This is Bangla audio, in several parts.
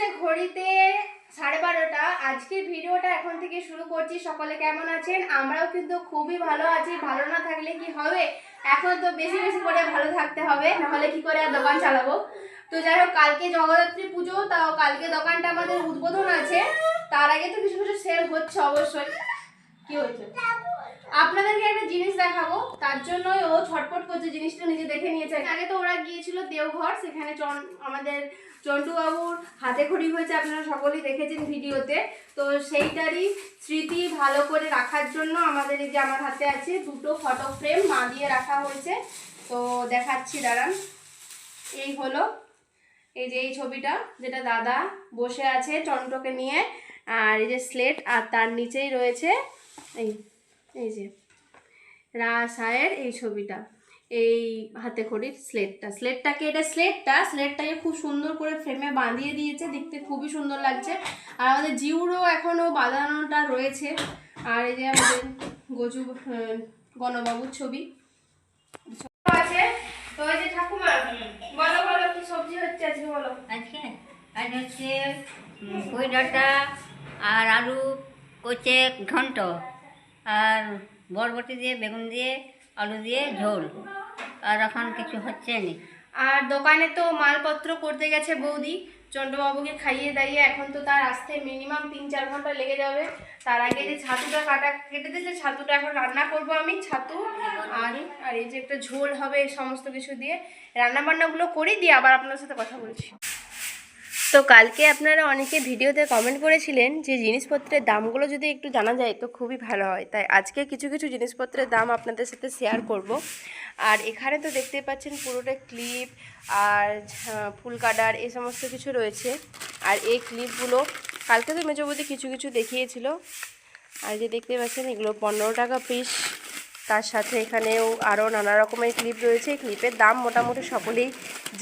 বাজে ঘড়িতে সাড়ে বারোটা। আজকের ভিডিওটা এখন থেকে শুরু করছি। সকলে কেমন আছেন? আমরাও কিন্তু খুবই ভালো আছি। ভালো না থাকলে কি হবে? এখন তো বেশি বেশি করে ভালো থাকতে হবে। নাহলে কি করে আর দোকান চালাবো? তো যাই হোক, কালকে জগদ্ধাত্রী পুজো। তাও কালকে দোকানটা আমাদের উদ্বোধন আছে। তার আগে তো কিছু কিছু সেল হচ্ছে অবশ্যই। কি হচ্ছে আপনাদেরকে একটা জিনিস দেখাবো, তার জন্যই ও ছটপট করছে জিনিসটা, নিজে দেখে নিয়েছে। আগে তো ওরা গিয়েছিল দেওঘর, সেখানে চন- আমাদের চন্টু বাবুর হাতে খড়ি হয়েছে, আপনারা সকলেই দেখেছেন ভিডিওতে। তো সেইটারই স্মৃতি ভালো করে রাখার জন্য আমাদের এই যে আমার হাতে আছে দুটো ফটো ফ্রেম, মা দিয়ে রাখা হয়েছে। তো দেখাচ্ছি, দাঁড়ান। এই হলো, এই যে এই ছবিটা, যেটা দাদা বসে আছে চন্টকে নিয়ে, আর এই যে স্লেট, আর তার নিচেই রয়েছে এই এই যে, রাসায়ের এই ছবিটা, এই হাতে খড়ির স্লেটটা। স্লেটটাকে, এটা স্লেটটা, স্লেটটাকে খুব সুন্দর করে ফ্রেমে বাঁধিয়ে দিয়েছে, দেখতে খুবই সুন্দর লাগছে। আর আমাদের জিউরও এখনও বাঁধানোটা রয়েছে। আর এই যে আমাদের গজু গণবাবুর ছবি। আছে। তো এই যে ঠাকুমা, বলো বলো, কি সবজি হচ্ছে আজকে বলো? আজকে, আজ হচ্ছে ডাঁটা, আর আলু কোচে ঘন্ট। আর বরবটি দিয়ে, বেগুন দিয়ে, আলু দিয়ে ঝোল। আর এখন কিছু হচ্ছে না। আর দোকানে তো মালপত্র করতে গেছে বৌদি। চন্দ্রবাবুকে খাইয়ে দাইয়ে এখন তো তার আসতে মিনিমাম তিন চার ঘণ্টা লেগে যাবে। তার আগে যে ছাতুটা কাটা, কেটে দিয়েছে, ছাতুটা এখন রান্না করব আমি, ছাতু। আর আর এই যে একটা ঝোল হবে সমস্ত কিছু দিয়ে। রান্না বান্নাগুলো করি দিয়ে আবার আপনার সাথে কথা বলছি। তো কালকে আপনারা অনেকে ভিডিওতে কমেন্ট করেছিলেন যে জিনিসপত্রের দামগুলো যদি একটু জানা যায় তো খুবই ভালো হয়। তাই আজকে কিছু কিছু জিনিসপত্রের দাম আপনাদের সাথে শেয়ার করব। আর এখানে তো দেখতেই পাচ্ছেন পুরোটা ক্লিপ আর ফুল কাটার এ সমস্ত কিছু রয়েছে। আর এই ক্লিপগুলো কালকে তো মেজবতী কিছু কিছু দেখিয়েছিল। আর যে দেখতে পাচ্ছেন এগুলো পনেরো টাকা পিস তার সাথে এখানেও আরও নানা রকমের ক্লিপ রয়েছে। ক্লিপের দাম মোটামুটি সকলেই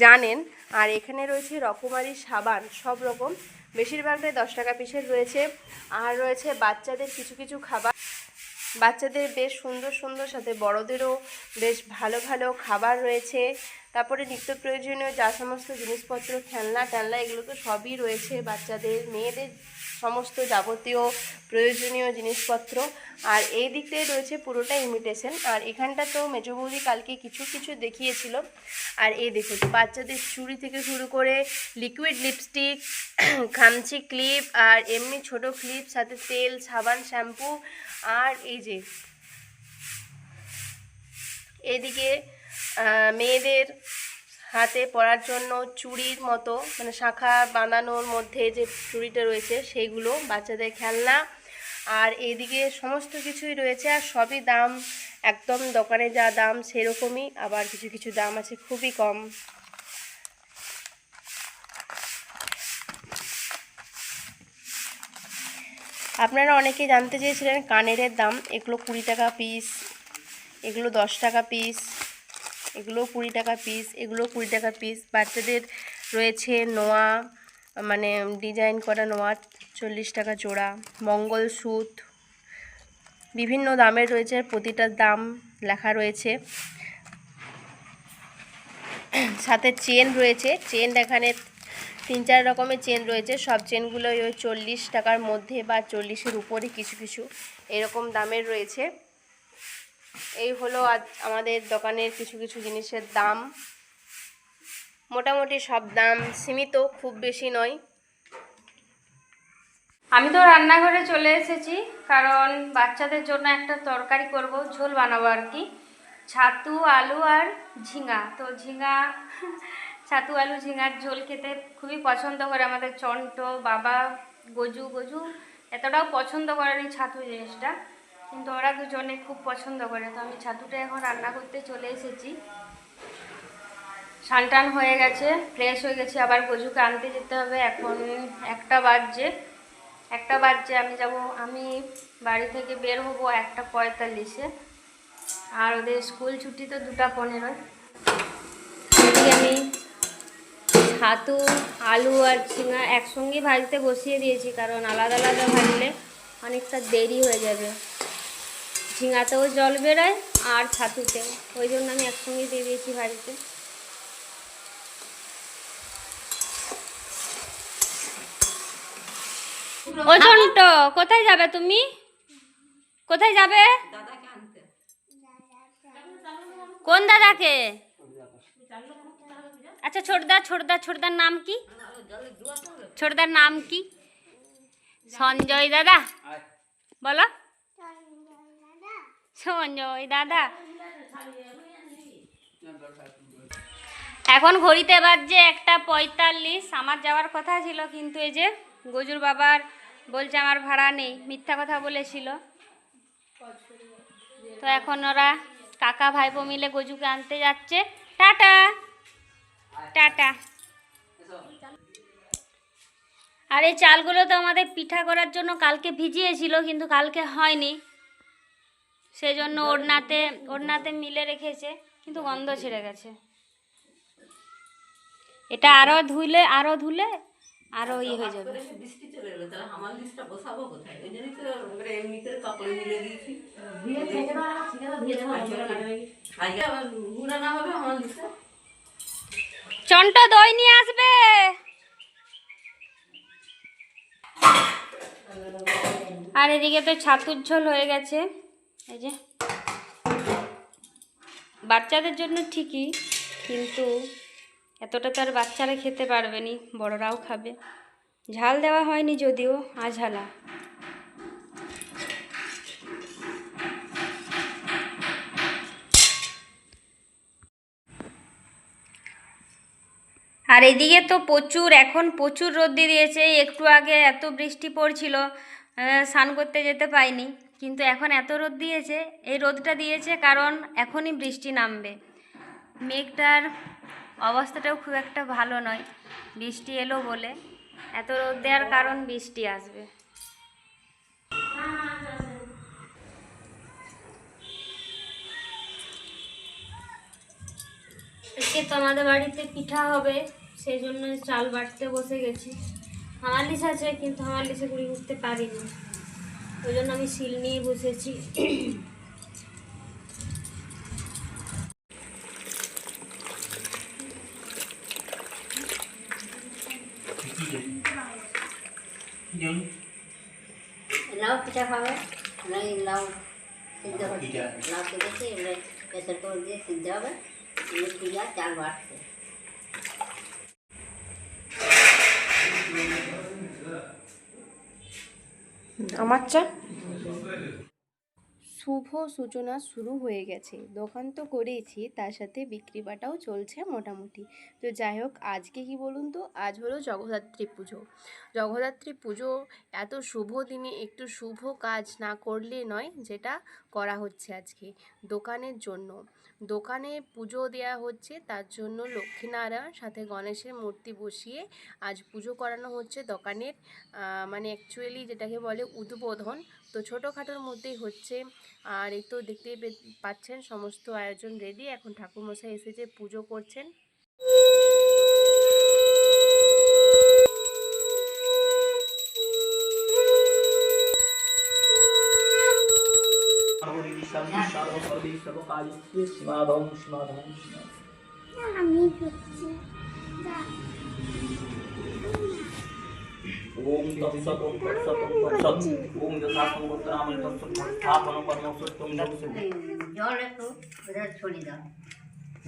জানেন। আর এখানে রয়েছে রকমারি সাবান, সব রকম। বেশিরভাগটাই দশ টাকা পিসের রয়েছে। আর রয়েছে বাচ্চাদের কিছু কিছু খাবার। বাচ্চাদের বেশ সুন্দর সুন্দর, সাথে বড়দেরও বেশ ভালো ভালো খাবার রয়েছে। তারপরে নিত্য প্রয়োজনীয় যা সমস্ত জিনিসপত্র, খেলনা, টেলনা এগুলো তো সবই রয়েছে বাচ্চাদের, মেয়েদের সমস্ত যাবতীয় প্রয়োজনীয় জিনিসপত্র। আর এই দিকটায় রয়েছে পুরোটা ইমিটেশন আর এখানটা তো মেজো বৌদি কালকে কিছু কিছু দেখিয়েছিল। আর এই দেখুন বাচ্চাদের চুড়ি থেকে শুরু করে লিকুইড লিপস্টিক খামচি ক্লিপ আর এমনি ছোট ক্লিপ সাথে তেল, সাবান শ্যাম্পু আর এই যে এদিকে মেয়েদের হাতে পরার জন্য চুড়ির মতো মানে শাখা বানানোর মধ্যে যে চুড়িটা রয়েছে সেইগুলো বাচ্চাদের খেলনা। আর এদিকে সমস্ত কিছুই রয়েছে আর সবই দাম, একদম দোকানে যা দাম সেরকমই, আবার কিছু কিছু দাম আছে খুবই কম। আপনারা অনেকেই জানতে চেয়েছিলেন কানেরের দাম, এগুলো কুড়ি টাকা পিস এগুলো দশ টাকা পিস এগুলো কুড়ি টাকা পিস এগুলো কুড়ি টাকা পিস বাচ্চাদের রয়েছে নোয়া মানে ডিজাইন করা নোয়া, চল্লিশ টাকা জোড়া। মঙ্গলসূত বিভিন্ন দামের রয়েছে আর প্রতিটার দাম লেখা রয়েছে। সাথে চেন রয়েছে। চেন এখানে তিন চার রকমের চেন রয়েছে। সব চেনগুলো ওই চল্লিশ টাকার মধ্যে বা চল্লিশের উপরে কিছু কিছু এরকম দামের রয়েছে। এই হলো আজ আমাদের দোকানের কিছু কিছু জিনিসের দাম। মোটামুটি সব দাম সীমিত, খুব বেশি নয়। আমি তো রান্নাঘরে চলে এসেছি, কারণ বাচ্চাদের জন্য একটা তরকারি করব, ঝোল বানাবো আর কি। ছাতু, আলু আর ঝিঙা। তো ঝিঙা, ছাতু, আলু, ঝিঙার ঝোল খেতে খুবই পছন্দ করে আমাদের চন্ট, বাবা, গজু গজু, এতটাও পছন্দ করে এই ছাতু জিনিসটা। কিন্তু ওরা দুজনে খুব পছন্দ করে। তো আমি ছাতুটা এখন রান্না করতে চলে এসেছি। সানটান হয়ে গেছে ফ্রেশ হয়ে গেছে। আবার গজুকে আনতে যেতে হবে। এখন একটা বাজছে। একটা বাজছে, আমি যাব, আমি বাড়ি থেকে বের হব একটা পঁয়তাল্লিশে। আর ওদের স্কুল ছুটি তো দুটা এদিকে আমি ছাতু, আলু আর ঝিঙা একসঙ্গে ভাজতে বসিয়ে দিয়েছি, কারণ আলাদা আলাদা ভাজলে অনেকটা দেরি হয়ে যাবে। ঝিঙাতেও জল বেরোয় আর ছাতুতেও। ওই জন্য আমি একসঙ্গে দিয়ে দিয়েছি ভাজতে ও কোথায় যাবে তুমি? কোথায় যাবে? কোন দাদাকে? আচ্ছা ছোটদা ছোটদা ছোটদার নাম কি? ছোটদার নাম কি? সঞ্জয় দাদা? বলো। দাদা। এখন ঘড়িতে বাজছে একটা পঁয়তাল্লিশ। আমার যাওয়ার কথা ছিল, কিন্তু এই যে গজুর বাবার বলছে আমার ভাড়া নেই, মিথ্যা কথা বলেছিল। তো এখন ওরা কাকা ভাইপো মিলে গজুকে আনতে যাচ্ছে। টাটা। টাটা। আর এই চালগুলো তো আমাদের পিঠা করার জন্য কালকে ভিজিয়েছিল, কিন্তু কালকে হয়নি। সেই জন্য ওড়নাতে ওড়নাতে মিলে রেখেছে, কিন্তু গন্ধ ছেড়ে গেছে। এটা আরও ধুলে আরও ধুলে, আরও ই হয়ে যাবে। চন্ট দই নিয়ে আসবে। আর এদিকে তো ছাতুর ঝোল হয়ে গেছে। এই যে। বাচ্চাদের জন্য ঠিকই, কিন্তু এতটা তো আর বাচ্চারা খেতে পারবে নি, বড়রাও খাবে। ঝাল দেওয়া হয়নি যদিও, আঝালা। আর এদিকে তো প্রচুর, এখন প্রচুর রোদ দিয়ে দিয়েছে, একটু আগে এত বৃষ্টি পড়ছিল স্নান করতে যেতে পাইনি। কিন্তু এখন এত রোদ দিয়েছে, এই রোদটা দিয়েছে কারণ এখনই বৃষ্টি নামবে। মেঘটার অবস্থাটাও খুব একটা ভালো নয়, বৃষ্টি এলো বলে। এত রোদ দেওয়ার কারণ বৃষ্টি আসবে। আজকে তো আমাদের বাড়িতে পিঠা হবে সেই জন্য চাল বাটতে বসে গেছি। হামালিশ আছে, কিন্তু হামালিশে গুড়ি উঠতে পারিনি। ওই জন্য আমি শিল নিয়ে বসেছি। লাউ পিঠা খাবে? নাই লাউ সিদ্ধ হচ্ছে লাউ কেটেছি এবারে প্রেসার কুকার দিয়ে সিদ্ধ হবে। পিঠা চাল আমার চা। শুভ সূচনা শুরু হয়ে গেছে। দোকান তো করেইছি, তার সাথে বিক্রি বাটাও চলছে মোটামুটি। তো যাই হোক, আজকে কি বলুন তো? আজ হলো জগদ্ধাত্রী পুজো। জগদ্ধাত্রী পুজো এত শুভ দিনে, একটু শুভ কাজ না করলে নয়, যেটা করা হচ্ছে আজকে দোকানের জন্য। দোকানে পুজো দেয়া হচ্ছে, তার জন্য লক্ষ্মীনারায়ণ সাথে গণেশের মূর্তি বসিয়ে আজ পুজো করানো হচ্ছে দোকানের। মানে অ্যাকচুয়ালি যেটাকে বলে উদ্বোধন। তো ছোটোখাটোর মধ্যেই হচ্ছে। আর এই তো দেখতেই পাচ্ছেন, সমস্ত আয়োজন রেডি এখন ঠাকুরমশাই এসেছে পুজো করছেন। ওম ওম ওম ওম স্থাপন জল একটু ওদের ছড়িয়ে দাও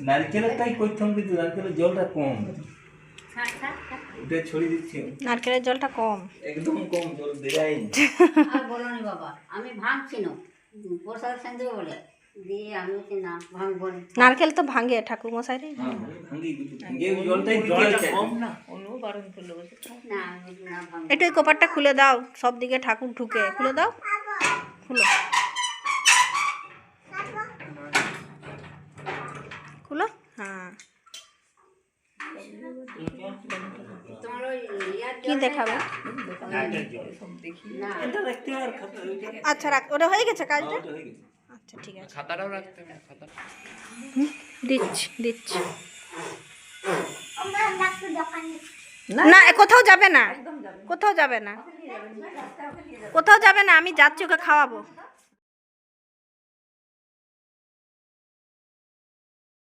নারকেলের তাই করতাম কিন্তু নারকেলের জলটা কম। ওটা ছড়িয়ে দিচ্ছি নারকেলের জলটা কম। একদম কম জল দেয়াই না আর বলো নি বাবা আমি ভাঙছি না। প্রসাদ সেন্দ্র বলে। দিয়ে আমি বলছি না ভাঙবো? নারকেল তো ভাঙে ঠাকুর মশাই হ্যাঁ, দিচ্ছি। ভাঙ্গে ওই একটু কপারটা খুলে দাও সব দিকে ঠাকুর ঢুকে। খুলে দাও খুলো। খুলো হ্যাঁ। কি দেখাবে? না। এটা দেখতে আর খাতা ওইটা আচ্ছা রাখ ওটা হয়ে গেছে কাজটা? হয়ে গেছে। আচ্ছা ঠিক আছে। খাতাটাও রাখতে হবে খাতা। দিচ্ছি দিচ্ছি। না এ কোথাও যাবে না। কোথাও যাবে না। কোথাও যাবে না আমি যাচ্ছি ওকে খাওয়াবো।